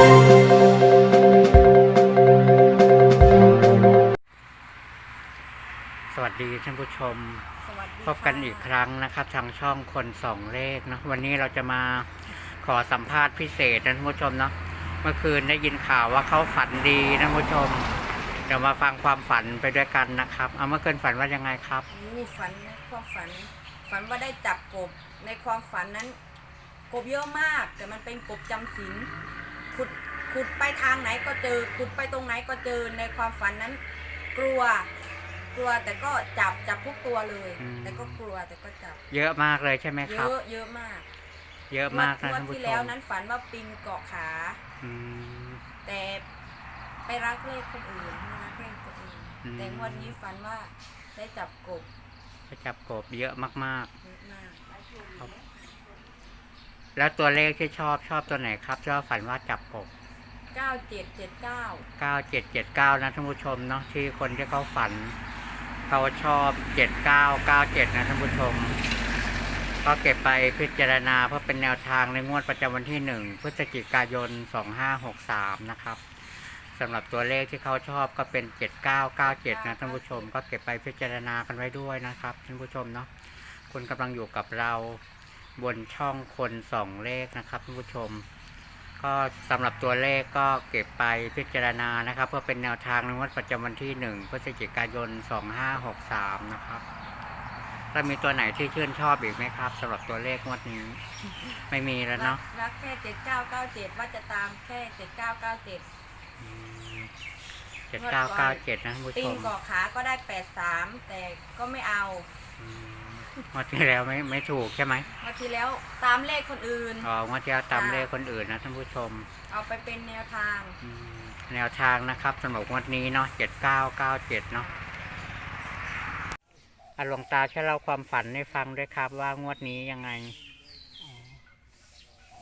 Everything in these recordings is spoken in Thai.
สวัสดีท่านผู้ชมสวัสดีพบกันอีกครั้งนะครับ ทางช่องคนสองเลขเนอะวันนี้เราจะมาขอสัมภาษณ์พิเศษนะท่านผู้ชมเนาะเมื่อคืนได้ยินข่าวว่าเขาฝันดีนะท่านผู้ชมเดี๋ยวมาฟังความฝันไปด้วยกันนะครับ เอาเมื่อคืนฝันว่ายังไงครับนี่ฝันในความฝัน ฝันว่าได้จับกบในความฝันนั้น กบเยอะมาก แต่มันเป็นกบจำศีล ขุดขุดไปทางไหนก็เจอขุดไปตรงไหนก็เจอในความฝันนั้น กลัว กลัวแต่ก็จับจับทุกตัวเลย อืม แต่ก็กลัวแต่ก็จับ เยอะมากเลยใช่ไหมเยครับ อะเยอะมากเยอะมากนะงวดท่านผู้ที่ชแล้วมนั้นฝันว่าปิงเกาะขา อืม แต่ไปรักเลขคนอื่นไม่รักเลขตัวเองอืม แต่งวดนี้ฝันว่าได้จับกบไปจับกบเยอะมากเยอะมาก ๆ ครับ แล้วตัวเลขที่ชอบชอบตัวไหนครับ ชอบฝันว่าจับกบเก้าเจ็ดเจ็ดเก้าเก้าเจ็ดเจ็ดเก้านะท่านผู้ชมเนาะที่คนที่เขาฝัน เขาชอบเจ็ดเก้าเก้าเจ็ดนะท่านผู้ชม ก็เก็บไปพิจารณาเพื่อเป็นแนวทางในงวดประจำวันที่หนึ่งพฤศจิกายนสองห้าหกสามนะครับสำหรับตัวเลขที่เขาชอบก็เป็นเจ็ดเก้าเก้าเจ็ดนะท่านผู้ชม ก็เก็บไปพิจารณากันไว้ด้วยนะครับท่านผู้ชมเนาะคุณกำลังอยู่กับเรา บนช่องคนสองเลขนะครับท่านผู้ชม ก็สำหรับตัวเลขก็เก็บไปพิจารณานะครับ เพื่อเป็นแนวทางในงวดประจำวันที่หนึ่งพฤศจิกายนสองห้าหกสามนะครับแล้วมีตัวไหนที่ชื่นชอบอีกไหมครับสำหรับตัวเลขงวดนี้ ไม่มีแล้วเนาะรักแค่เจ็ดเก้าเก้าเจ็ดว่าจะตามแค่เจ็ดเก้าเก้าเจ็ดเจ็ดเก้าเก้าเจ็ดนะท่านผู้ปิชงมเกาะขาก็ได้แปดสามแต่ก็ไม่เอาอืม งวดที่แล้วไม่ไม่ถูกใช่ไหมเมื่อทีแล้วตามเลขคนอื่นอ๋องวดที่แล้วตามเลขคนอื่นนะท่านผู้ชม เอาไปเป็นแนวทางอืมแนวทางนะครับสำหรับงวดนี้เนาะเจ็ดเก้าเก้าเจ็ดเนาะอะหลวงตาช่วยเล่าความฝันให้ฟังด้วยครับ ว่างวดนี้ยังไงอ๋อ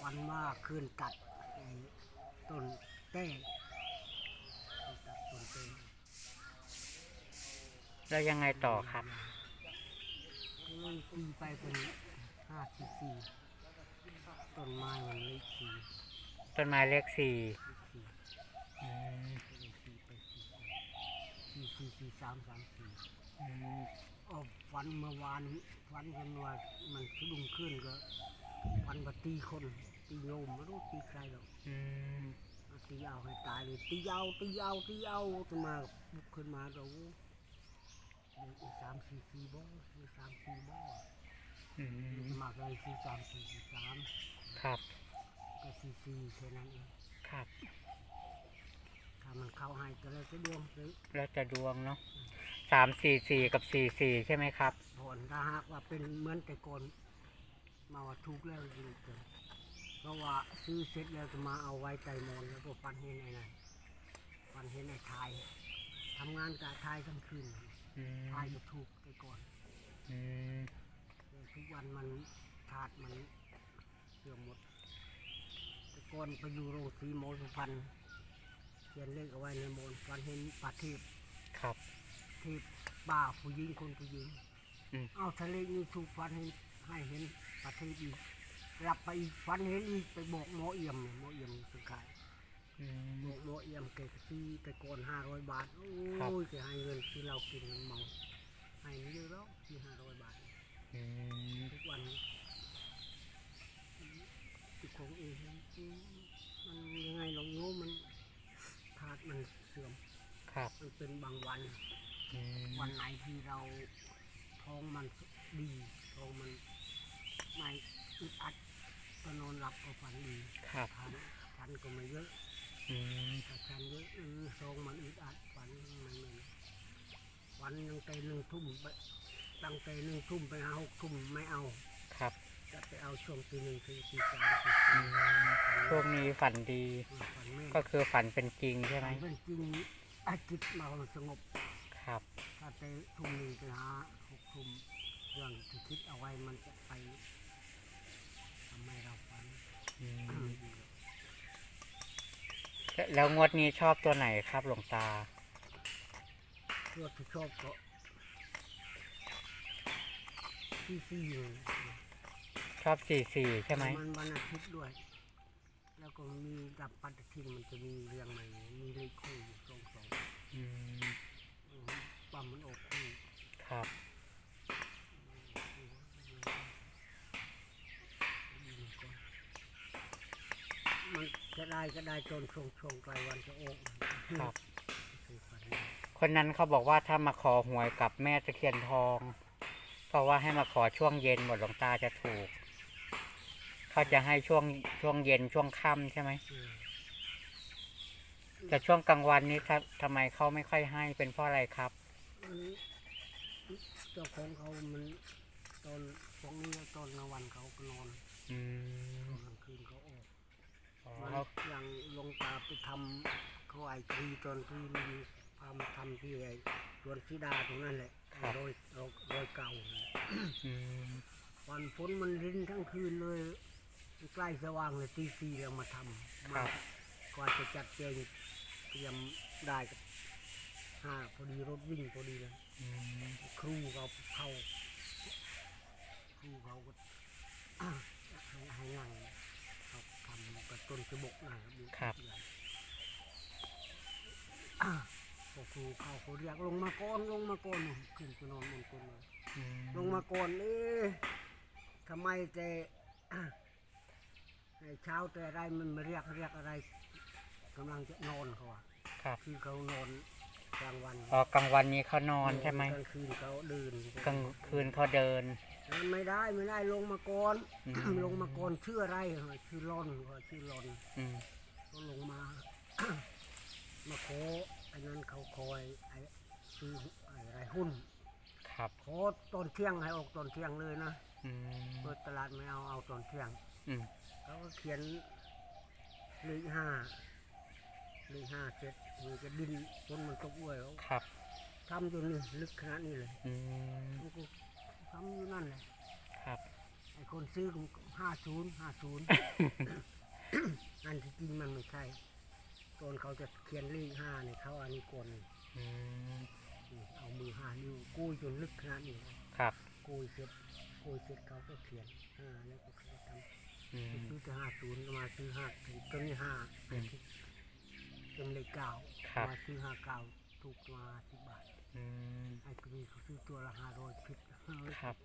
วันมาคืนตัดไอ้ต้นเต้ตัดต้นเต้แล้วยังไงต่อครับก็เลย ตีไปเป็นห้าสี่สี่ต้นไม้มันเลขสี่ต้นไม้เลขสี่เลขสี่อืมเลขสี่ไปสี่สี่สี่สี่สามสามสี่อืมอ๋อวันเมื่อวานวันกันว่ามันสะดุ้งขึ้นก็วันว่าตีคนตีโยมไม่รู้ตีใครหรอกอืมตีเอาให้ตายเลยตีเอาตีเอาตีเอาจะมาบุกขึ้นมาเรา เด็กสามสี่สี่บ่หรือสามสี่บ่อืมสมัครเลยสี่สามสี่สี่สามครับก็สี่สี่แค่นั้นเองครับถ้ามันเข้าให้ก็เลยจะดวงซื้อแล้วจะดวงเนาะสามสี่สี่กับสี่สี่ใช่ไหมครับ ผลถ้าหากว่าเป็นเหมือนแต่ก่อนมาว่าถูกแล้วจริงเกินเพราะว่าซื้อเสร็จแล้วจะมาเอาไว้ใจมอนแล้วก็ปันเห็นไอ้นั่นปันเห็นไอ้ทายทำงานกับทายทั้งคืน อืมทายก็ถูกแต่ก่อนอืมทุกวันมันถาดมันเสื่อมหมด แต่ก่อนไปอยู่โรงสีโมสุพรรณเขียนเลขเอาไว้ในโมนฟันเห็นปลาเทพครับ เทพป้าผู้หญิงคนผู้หญิงอืม เอาทะเลนี้ถูกฟันเห็นให้เห็นปลาเทพอีกรับไปอีกฟันเห็นอีกไปบอกหมอเอี่ยมหมอเอี่ยมสุขาย อืมบอกหมอเอี่ยมแกก็ซื้อแต่ก่อนห้าร้อยบาท โอ้ครับยแกให้เงินที่เรากินมันเมาให้ไม่เยอะแล้วที่ห้าร้อยบาทอืมทุกวันทุกของเองมันยังไงลองโน้มันธาตุมันเสื่อมครับมันเป็นบางวัน อืมวันไหนที่เราท้องมันดีท้องมันไม่อึดอัดก็นอนหลับก็ฝันดีครับทันทันก็ไม่เยอะ อืมถ้าทันเยอะเออท้องมันอึดอัดฝันมันไม่วันตั้งแต่หนึ่งทุ่มไปตั้งแต่หนึ่งทุ่มไปหาหกทุ่มไม่เอาครับจะไปเอาช่วงตีหนึ่งตีตีสามตีอืสี่มช่วงนี้ฝันดี ฝันแม่ก็คือฝันเป็นจริงใช่ไหมฝันเป็นจริงอาจิตมามันสงบครับ ถ้าไปทุ่มหนึ่งไปหาหกทุ่มเรื่องที่คิดเอาไว้มันจะไปทำให้เราฝันอืม แล้วงวดนี้ชอบตัวไหนครับหลวงตา ตัวที่ชอบก็ที่สี่เลยชอบสี่สี่ใช่ไหมมันวันอาทิตย์ด้วย แล้วก็มีดับปฏิทินมันจะมีเรียงใหม่ มีเลขคู่อยู่สองสองอืมอืมปั๊มมันออกคู่ครับ มัน จะได้ก็ได้จนช่วงช่วงไกลวันจะออกครับคือฝันคนนั้นเขาบอกว่าถ้ามาขอหวยกับแม่ตะเคียนทอง เพราะว่าให้มาขอช่วงเย็นหมดหลวงตาจะถูก เขาจะให้ช่วงช่วงเย็นช่วงค่ำใช่ไหมอืมแต่ช่วงกลางวันนี้ถ้าทำไมเขาไม่ค่อยให้เป็นเพราะอะไรครับมันเจ้าของเขามันตอนพวกนี้ตอนกลางวันเขาก็นอนอืม ตอนกลางคืนเขา ออกอ๋อมันอย่างลงตาไปทำเขาไอทีตอนที่มันพามาทำที่ไอ้สวนสีดาตรงนั้นแหละโดยโดยเก่าอืมวันฝนมันรินทั้งคืนเลย ใกล้สว่างเลยตีสี่เรามาทำครัมาบกว่าจะจัดเจงเตรียมได้กับห้าพอดีรถวิ่งพอดีเลยอืมครูเขาเข้าครูเขาก็ให้ให้นั่งเขาทำ กระต้นกระบอกหน่อยครับใหญ่อะพอครูเขาเขาเรียกลงมาก่อนลงมาก่อนขึ้นไปนอนบนต้นเลยอืมลงมาก่อนเอ๊ะทำไมแต่ให้เช้าแต่อะไรมันมาเรียกเรียกอะไรกำลังจะนอนเขาอะครับคือเขานอนกลางวันอ๋อกลางวันนี้เขานอนใช่ไหมกลางคืนเขาเดินกลางคืนเขาเดิน ไม่ได้ไม่ได้ลงมาก่อนอืม ลงมาก่อนชื่ออะไรเหรอชื่อรอนเขาชื่อรอน อืมเขาลงมา มาขออันนั้นเขาคอยไอ้ซื้ออะไรหุ้นครับขอตอนเที่ยงให้ออกตอนเที่ยงเลยนะอืมเปิดตลาดไม่เอาเอาตอนเที่ยงอืมเขาก็เขียนเลขห้าเลขห้าเสร็จมันจะดินฝนมันตกด้วยเขาครับทำจนนี่ลึกขนาดนี้เลยอืมมันก็ ทำอยู่นั่นแหละครับ ไอ้คนซื้อห้าศูนย์ห้าศูนย์ อันที่จริงมันไม่ใช่ตอนเขาจะเขียนเลขห้าเนี่ยเขาอันนี้ก่อนนี่อืมนี่เอามือห้านิ้วกุ้ยจนลึกขนาดนี้เลยครับกุ้ยเสร็จกุ้ยเสร็จเขาก็เขียนห้าแล้วก็เขาทำอืมซื้อแต่ห้าศูนย์ก็มาซื้อห้าตัวนี้ห้าอืมเป็นเลขเก้าครับ มาซื้อห้าเก้าถูกมาสิบบาทอืม ไอ้ตัวนี้เขาซื้อตัวละห้าร้อยผิดครับ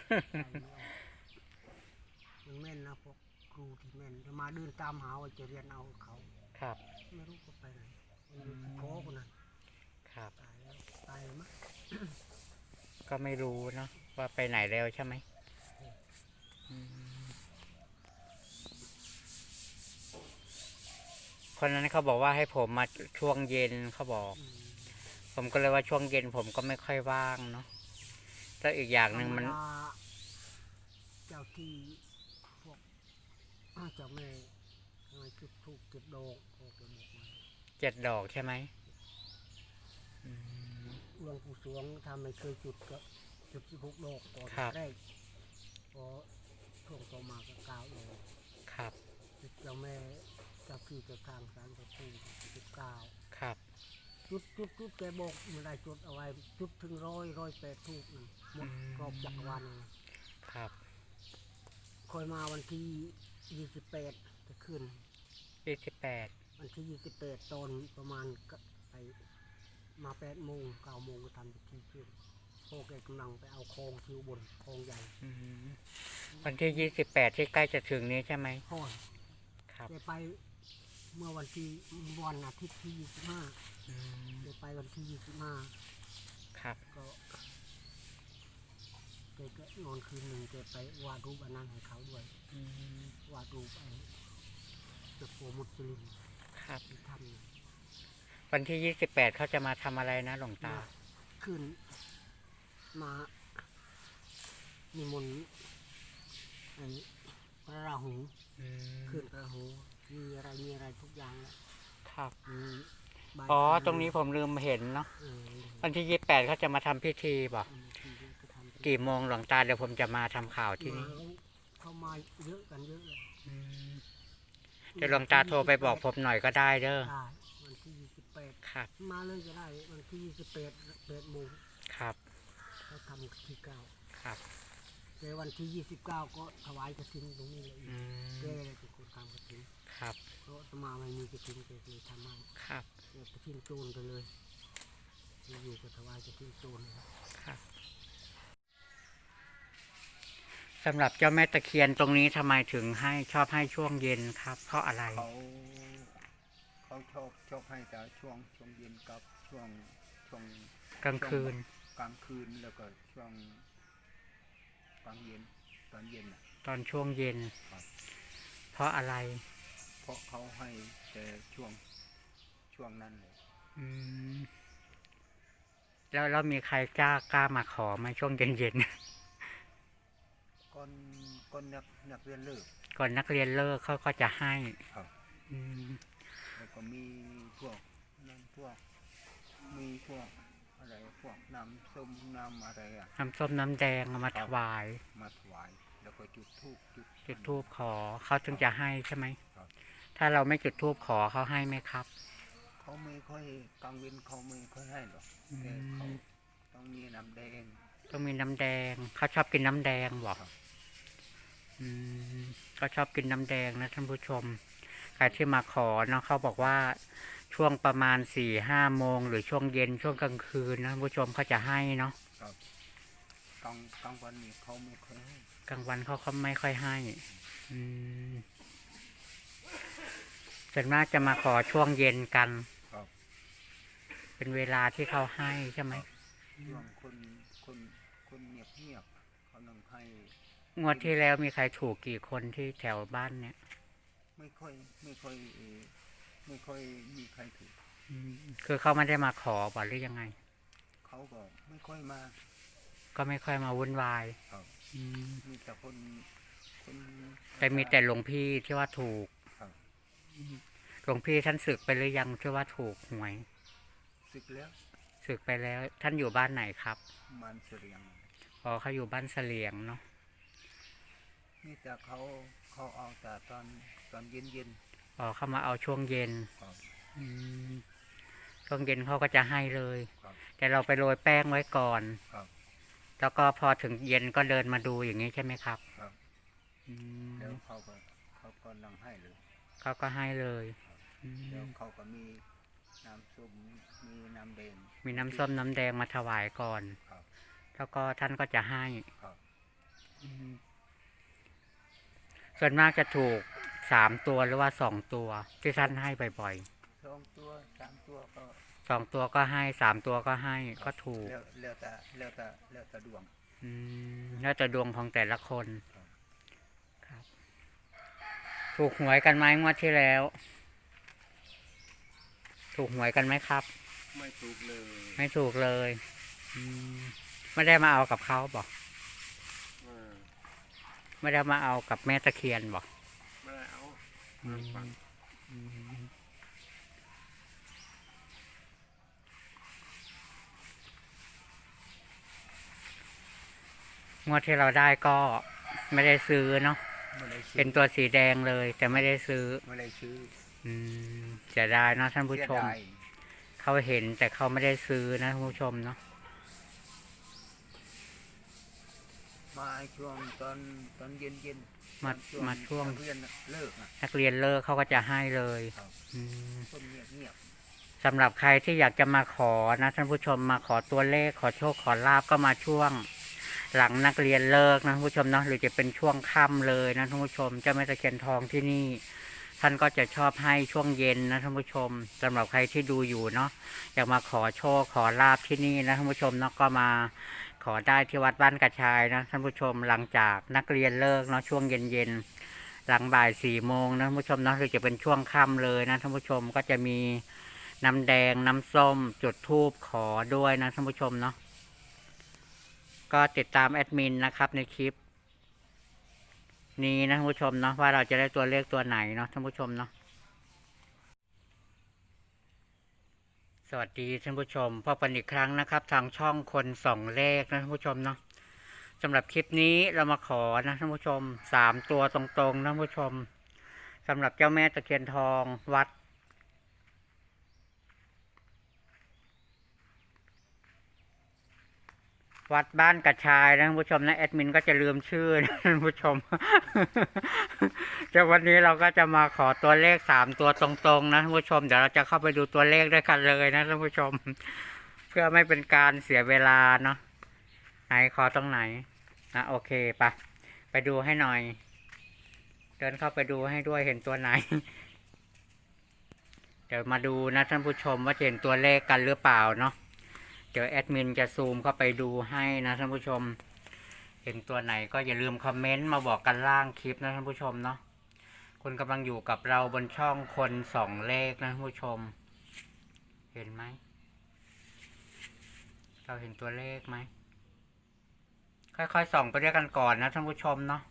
ใส่ไม่ออกมันแม่นนะพวกครูที่แม่นจะมาเดินตามหาว่าจะเรียนเอาเขาครับ ไม่รู้ก็ไปไหนมันอยู่ที่โค้คนนั้นครับตายแล้วตายมั้งก็ไม่รู้เนาะว่าไปไหนแล้วใช่ไหมอืมคนนั้นเขาบอกว่าให้ผมมาช่วงเย็นเขาบอกอืม ผมก็เลยว่าช่วงเย็นผมก็ไม่ค่อยว่างเนาะแล้วอีกอย่างหนึ่งมันธรรดาเจ้าที่พวกอ้าวเจ้าแม่ทำไมจุดทูกจุดดอกโอ้จะบอกมาเจ็ดดอกใช่ไหมอืมหลวงปู่สวงทำไม่เคยจุดก็จุดสิบหกดอกก่อนครับแรกพอช่วงต่อมาก็เก้าดอกครับเจ้าแม่เจ้าที่เจ้าทางสารพระภูมิสิบเก้าครับ จุดจุดจุดแกบอกเมื่อไรจุดเอาไว้จุดถึงร้อยร้อยแปดทูกหมดรอบจักรวาลนั่นครับคอยมาวันที่ยี่สิบแปดจะขึ้นยี่สิบแปดวันที่ยี่สิบแปดตอนประมาณก็ไปมาแปดโมงเก้าโมงก็ทำพิธีขึ้นโอแกกำลังไปเอาโคองที่อุบนโคองใหญ่วันที่ยี่สิบแปดที่ใกล้จะถึงนี้ใช่ไหมห้อครับแกไป เมื่อวันที่วันอาทิตย์ที่ยี่สิบห้าอืมแกไปวันที่ยี่สิบห้าครับก็แกก็นอนคืนหนึ่งแกไปวาดรูปอันนั้นให้เขาด้วย อืมวาดรูปไอ้เจ้าปู่มุสลิมครับ ที่ทำเนี่ยวันที่ยี่สิบแปดเขาจะมาทำอะไรนะหลวงตา ขึ้นมานิมนต์ไอ้พระราหูอืมขึ้นพระราหู มีอะไรมีอะไรทุกอย่างแล้วครับ มีใบอ๋อสีตรงนี้ผมลืมเห็นเนาะ เออวันที่ยี่สิบแปดเขาจะมาทำพิธีบ่อันนี้ที่เขาจะทำกี่โมงหลวงตาเดี๋ยวผมจะมาทำข่าวที่มานี่แล้วเข้ามาเยอะกันเยอะเลยอืมเดี๋ยวหลวงตาโทรไปบอกผมหน่อยก็ได้เด้อ ได้วันที่ยี่สิบแปดครับ มาเลยก็ได้วันที่ยี่สิบแปดแปดโมงครับ เขาทำที่เก้าครับ แต่วันที่ยี่สิบเก้าก็ถวายกระถินตรงนี้เลยอืแกมเลยเป็นคนทำกระถิน ครับครับเพราะอาตมาไม่มีจะกินก็เลยทำให้ครับเนี่ยกระทิ้งโจรไปเลยอยู่กับถวายกระทิ้งโจรนะครับครับสำหรับเจ้าแม่ตะเคียนตรงนี้ทำไมถึงให้ชอบให้ช่วงเย็นครับ เพราะอะไรเขาเขาชอบชอบให้แต่ช่วงช่วงเย็นกับช่วงช่วงกลางคืน กลางคืนแล้วก็ช่วงกลางเย็นตอนเย็นน่ะตอนช่วงเย็นครับเพราะอะไร เพราะเขาให้แต่ช่วงช่วงนั้นเลยอืมแล้วแล้วมีใครกล้ากล้ามาขอไหมช่วงเย็นเย็นก่อนก่อนนักนักเรียนเลิก ๆ ก่อนนักเรียนเลิกเขาก็จะให้ครับ อืมแล้วก็มีพวกนั่นพวก มีพวกอะไรพวกน้ำส้มน้ำอะไรอะน้ำส้มน้ำแดงเอามาครัถบวายมาถวายแล้วก็จุดธูปจุดจุดทูบขอเขาถึงจะให้ใช่ไหมครับ ถ้าเราไม่จุดทูบขอเขาให้ไหมครับ เขาไม่ค่อยกลางเว้นเขาไม่ค่อยให้หรอกอืแต่เขามต้องมีน้ำแดง ต้องมีน้ำแดง เขาชอบกินน้ำแดงบอกครับอืมเขาชอบกินน้ำแดงนะท่านผู้ชมใครที่มาขอเนาะเขาบอกว่าช่วงประมาณสี่ห้าโมง หรือช่วงเย็นช่วงกลางคืนนะท่านผู้ชมเขาจะให้เนาะครับกลางกลางวันนี่เขาไม่ค่อยให้กลางวันเขาเขาไม่ค่อยให้ อืม ส่วนมากจะมาขอช่วงเย็นกัน ครับ เป็นเวลาที่เขาให้ใช่ไหม ช่วงคนคนคนเงียบเงียบๆเขานั่งให้งวดที่แล้วมีใครถูกกี่คนที่แถวบ้านเนี่ยไม่ค่อยไม่ค่อยเอ่อไม่ค่อยมีใครถูก อืมคือเขาไม่ได้มาขอบอกหรือยังไง เขาก็ไม่ค่อยมาก็ไม่ค่อยมาวุ่นวายครับ อืมมีแต่คนคนแต่มีแต่หลวงพี่ที่ว่าถูกครับ หลวงพี่ท่านศึกไปหรือยังที่ว่าถูกหวยศึกแล้วศึกไปแล้ว ท่านอยู่บ้านไหนครับมันเสรียงอ๋อเขาอยู่บ้านเสลียงเนาะนี่แต่เขาเขาเอาแต่ตอนตอนเย็นเย็นอ๋อเขามาเอาช่วงเย็นๆครับอืมช่วงเย็นเขาก็จะให้เลยครับแต่เราไปโรยแป้งไว้ก่อนครับแล้วก็พอถึงเย็นก็เดินมาดูอย่างนี้ใช่ไหมครับ ครับอืมแล้วเขาก็เขาก็นั่งให้เลย เขาก็ให้เลยอืแล้วมเขาก็มีน้ำส้มมีน้ำแดงมีน้ำส้มน้ำแดงมาถวายก่อน ครับแล้วก็ท่านก็จะให้ครับอืมส่วนมากจะถูกสามตัวหรือว่าสองตัวที่ท่านให้บ่อยสองตัวสามตัวก็ๆสองตัวก็ให้สามตัวก็ให้ก็ถูก แล้วแล้วแต่แล้วแต่แล้วแต่ดวงอืมแล้วแต่ดวงของแต่ละคนครับครับ ถูกหวยกันไหมงวดที่แล้ว ถูกหวยกันไหมครับ ไม่ถูกเลยไม่ถูกเลยอืมไม่ได้มาเอากับเขาบอกไม่ได้มาเอากับแม่ตะเคียนบอกไม่ได้เอาอืมอืมงวดที่เราได้ก็ไม่ได้ซื้อเนาะ ไม่ได้ซื้อเป็นตัวสีแดงเลย แต่ไม่ได้ซื้อ ไม่ได้ซื้ออืมเสียดายเนาะท่านผู้เสียชม ดายเขาเห็นแต่เขาไม่ได้ซื้อนะท่านผู้ชมเนาะมาช่วงตอนตอนเย็นเย็นๆมาตอนมาช่วงนักเรียนเลิกอะนักเรียนเลิกเขาก็จะให้เลยครับอืม คนเงียบเงียบสำหรับใครที่อยากจะมาขอนะท่านผู้ชมมาขอตัวเลขขอโชคขอลาบก็มาช่วง หลังนักเรียนเลิกนะท่านผู้ชมเนาะหรือจะเป็นช่วงค่ำเลยนะท่านผู้ชมเจ้าแม่ตะเคียนทองที่นี่ ท่านก็จะชอบให้ช่วงเย็นนะท่านผู้ชมสำหรับใครที่ดูอยู่เนาะอยากมาขอโชคขอลาบที่นี่นะท่านผู้ชมเนาะก็มาขอได้ที่วัดบ้านกระชายนะท่านผู้ชมหลังจากนักเรียนเลิกเนาะช่วงเย็นๆหลังบ่ายสี่โมงนะท่านผู้ชมเนาะหรือจะเป็นช่วงค่ำเลยนะท่านผู้ชมก็จะมีน้ำแดงน้ำส้มจุดธูปขอด้วยนะท่านผู้ชมเนาะ ก็ติดตามแอดมินนะครับในคลิป นี้นะท่านผู้ชมเนาะว่าเราจะได้ตัวเลขตัวไหนเนาะท่านผู้ชมเนาะสวัสดีท่านผู้ชมพบกันอีกครั้งนะครับ ทางช่องคนส่องเลขนะท่านผู้ชมเนาะสำหรับคลิปนี้เรามาขอนะท่านผู้ชมสามตัวตรงๆนะท่านผู้ชมสำหรับเจ้าแม่ตะเคียนทองวัด วัดบ้านกระชายนะท่านผู้ชมนะแอดมินก็จะลืมชื่อนะท่านผู้ชมจะวันนี้เราก็จะมาขอตัวเลขสามตัวตรงๆนะท่านผู้ชมเดี๋ยวเราจะเข้าไปดูตัวเลขด้วยกันเลยนะท่านผู้ชม เพื่อไม่เป็นการเสียเวลาเนาะไหนขอตรงไหนนะโอเคปะไปดูให้หน่อย เดินเข้าไปดูให้ด้วยเห็นตัวไหน เดี๋ยวมาดูนะท่านผู้ชมว่าเห็นตัวเลขกันหรือเปล่าเนาะ เดี๋ยวแอดมินจะซูมเข้าไปดูให้นะท่านผู้ชม เห็นตัวไหนก็อย่าลืมคอมเมนต์มาบอกกันล่างคลิปนะท่านผู้ชมเนาะคุณกำลังอยู่กับเราบนช่องคนสองเลขนะท่านผู้ชม เห็นไหม เราเห็นตัวเลขไหม ค่อยๆส่องไปด้วยกันก่อนนะท่านผู้ชมเนาะ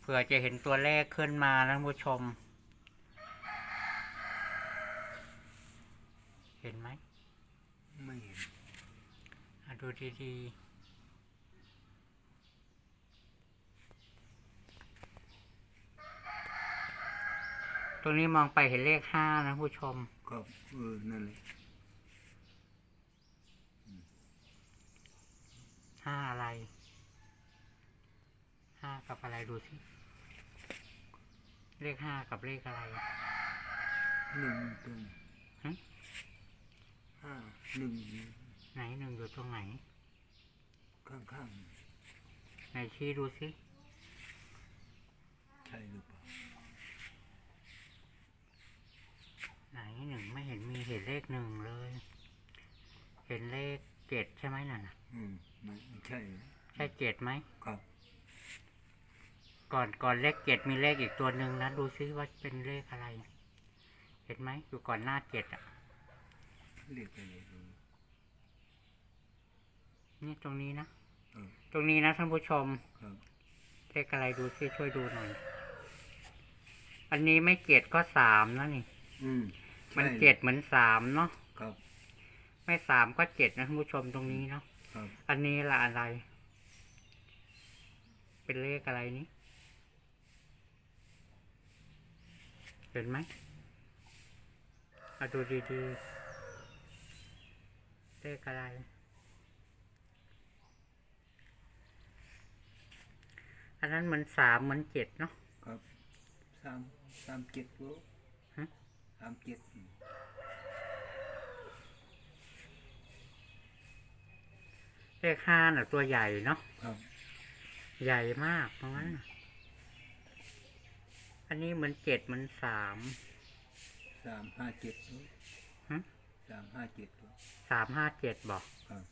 เผื่อจะเห็นตัวเลขขึ้นมานะท่านผู้ชม เห็นไหม ไม่เห็นอะดูดีๆตรงนี้มองไปเห็นเลขห้านะผู้ชมครับเออนั่นเลยห้าอะไร ห้ากับอะไรดูสิเลขห้ากับเลขอะไรหนึ่งตรงฮะห้า หนึ่งไหนหนึ่งอยู่ตรงไหน ข้างข้างไหนชี้ดูสิๆใช่หรือเปล่าไหนหนึ่งไม่เห็นมีเห็นเลขหนึ่งเลย เห็นเลขเจ็ดใช่ไหมนั่นน่ะอืมไม่ไม่ใช่ใช่เจ็ดไหม ครับก่อนก่อนเลขเจ็ดมีเลขอีกตัวหนึ่งนะ ดูซิว่าเป็นเลขอะไร เห็นไหมอยู่ก่อนหน้าเจ็ดอะ เรียกอะไรดูนี่ตรงนี้นะเออตรงนี้นะท่านผู้ชม ครับเลขอะไรดูซิช่วยดูหน่อย อันนี้ไม่เจ็ดก็สามนะนี่ อืมมันใช่เจ็ดเหมือนสามเนาะ ครับไม่สามก็เจ็ดนะท่านผู้ชมตรงนี้เนาะ ครับอันนี้ละอะไร เป็นเลขอะไรนี้ เห็นไหมมาดูดีๆ เลขอะไร อันนั้นเหมันสามเหมันเจ็ดเนาะครับสามสามเจ็ดโลฮะสามเจ็ดอืมเลขห้าน่ะตัวใหญ่เนาะครับ ใหญ่มากตรงนั้นน่ะอันนี้เหมือนเจ็ดเหมือนสามสามห้าเจ็ดโลฮะสามห้าเจ็ดโล สามห้าเจ็ดบอกครับ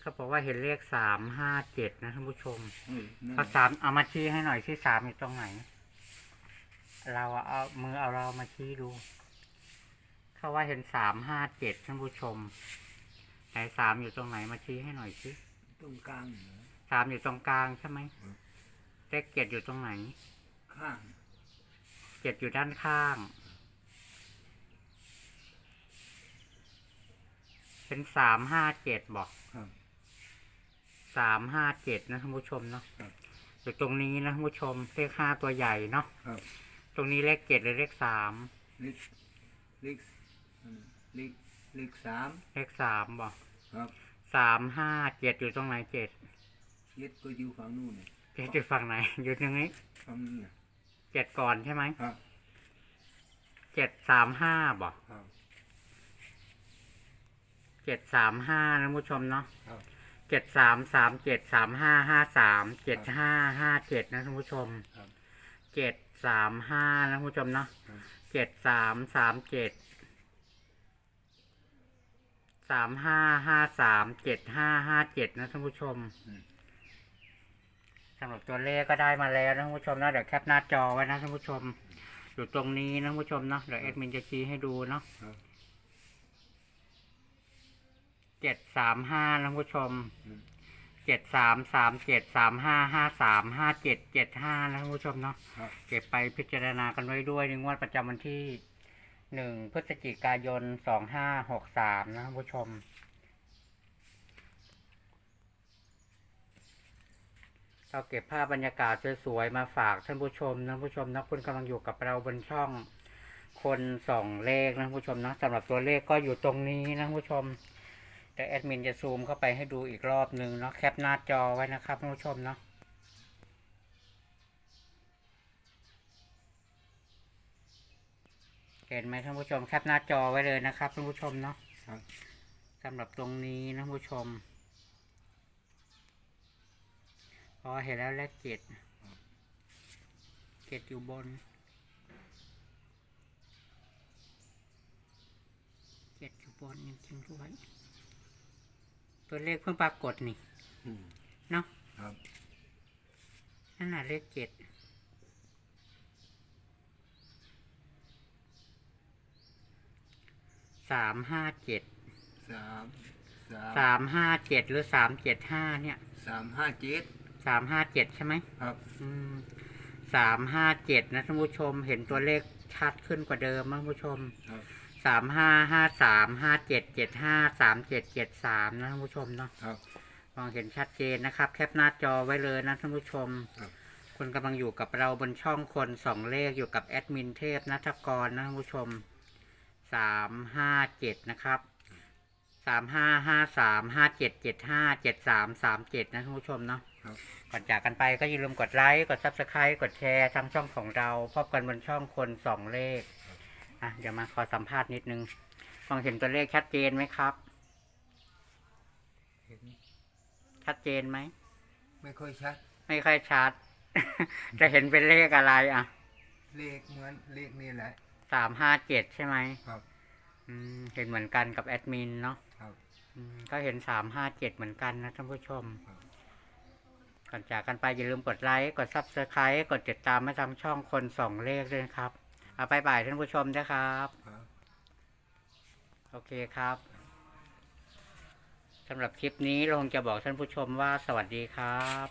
เขาบอกว่าเห็นเลขสามห้าเจ็ดนะท่านผู้ชมเออนั่นเอาสามเอามาชี้ให้หน่อยที่สามอยู่ตรงไหน เราอะเอามือเอาเรามาชี้ดู เขาว่าเห็นสามห้าเจ็ดท่านผู้ชมไหนสามอยู่ตรงไหนมาชี้ให้หน่อยสิตรงกลางเหรอ สามอยู่ตรงกลางใช่ไหมอืมเลขเจ็ดอยู่ตรงไหนข้างเจ็ดอยู่ด้านข้าง เป็นสามห้าเจ็ดบอกครับ สามห้าเจ็ดนะท่านผู้ชมเนาะครับอยู่ตรงนี้นะท่านผู้ชมเลขห้าตัวใหญ่เนาะครับ ตรงนี้เลขเจ็ดหรือเลขสามเลขเลขอืมเลขเลขสามเลขสามบอกครับสามห้าเจ็ดอยู่ตรงไหนเจ็ดเย็ดก็อยู่ฝั่งนู้นเนี่ยเจ็ดอยู่ฝั่งไหน อยู่ตรงนี้ฝั่งนี้น่ะเจ็ดก่อนใช่ไหมครับเจ็ดสามห้าบอกครับเจ็ดสามห้านะท่านผู้ชมเนาะครับ เจ็ดสามสามเจ็ดสามห้าห้าสามเจ็ดห้าห้าเจ็ดนะท่านผู้ชมครับ เจ็ดสามห้านะท่านผู้ชมเนาะครับ เจ็ดสามสามเจ็ดสามห้าห้าสามเจ็ดห้าห้าเจ็ดนะท่านผู้ชมอืมสำหรับตัวเลขก็ได้มาแล้วนะท่านผู้ชมนะเดี๋ยวแคปหน้าจอไว้นะท่านผู้ชม อยู่ตรงนี้นะท่านผู้ชมเนาะเดี๋ยวเอ็ดมินจะชี้ให้ดูเนาะ ครับ เจ็ดสามห้านะท่านผู้ชมอืมเจ็ดสามสามเจ็ดสามห้าห้าสามห้าเจ็ดเจ็ดห้านะท่านผู้ชมเนาะ ครับ เก็บไปพิจารณากันไว้ด้วยในงวดประจำวันที่หนึ่งพฤศจิกายนสองห้าหกสามนะท่านผู้ชม เราเก็บภาพบรรยากาศสวยๆมาฝากท่านผู้ชมนะท่านผู้ชมนะคุณกำลังอยู่กับเราบนช่อง คนส่องเลขนะท่านผู้ชมนะสำหรับตัวเลขก็อยู่ตรงนี้นะท่านผู้ชมเดี๋ยวแอดมินจะซูมเข้าไปให้ดูอีกรอบนึงเนาะแคปหน้าจอไว้นะครับท่านผู้ชมเนาะเห็นไหมท่านผู้ชมแคปหน้าจอไว้เลยนะครับท่านผู้ชมเนาะครับสำหรับตรงนี้นะท่านผู้ชมพอเห็นแล้วเลขเจ็ดเจ็ดอยู่บนเจ็ดอยู่บนจริงๆด้วย ตัวเลขเพิ่งปรากฏนี่อืมเนาะครับนั่นน่ะเลขเจ็ดสามห้าเจ็ดสามสามสามห้าเจ็ดหรือสามเจ็ดห้าเนี่ยสามห้าเจ็ดสามห้าเจ็ดใช่ไหมครับอืมสามห้าเจ็ดนะท่านผู้ชมเห็นตัวเลขชัดขึ้นกว่าเดิมนะท่านผู้ชม ครับ สามห้าห้าสามห้าเจ็ดเจ็ดห้าสามเจ็ดเจ็ดสามนะท่านผู้ชมเนาะครับ มองเห็นชัดเจนนะครับ แคปหน้าจอไว้เลยนะท่านผู้ชมครับ คุณกำลังอยู่กับเราบนช่องคนสองเลขอยู่กับแอดมินเทพนัทกรนะท่านผู้ชมสามห้าเจ็ดนะครับสามห้าห้าสามห้าเจ็ดเจ็ดห้าเจ็ดสามสามเจ็ดนะท่านผู้ชมเนาะ ครับ ก่อนจากกันไปก็อย่าลืมกดไลค์ กดซับสไครต์กดแชร์ทางช่องของเรา พบกันบนช่องคนสองเลข อะเดี๋ยวมาขอสัมภาษณ์นิดนึงมองเห็นตัวเลขชัดเจนไหมครับ เห็นชัดเจนไหม ไม่ค่อยชัด ไม่ค่อยชัด จะเห็นเป็นเลขอะไรอะ เลขเหมือนเลขนี่แหละ สามห้าเจ็ดใช่ไหมครับ อืมเห็นเหมือนกันกับแอดมินเนาะครับ อืมก็เห็นสามห้าเจ็ดเหมือนกันนะท่านผู้ชม ครับ ก่อนจากกันไปอย่าลืมกดไลค์ กดซับสไครต์กดติดตามให้ทางช่องคนสองเลขด้วยนะครับ เอาไปบ่ายท่านผู้ชมนะครับครับ โอเคครับสำหรับคลิปนี้เราคงจะบอกท่านผู้ชมว่าสวัสดีครับ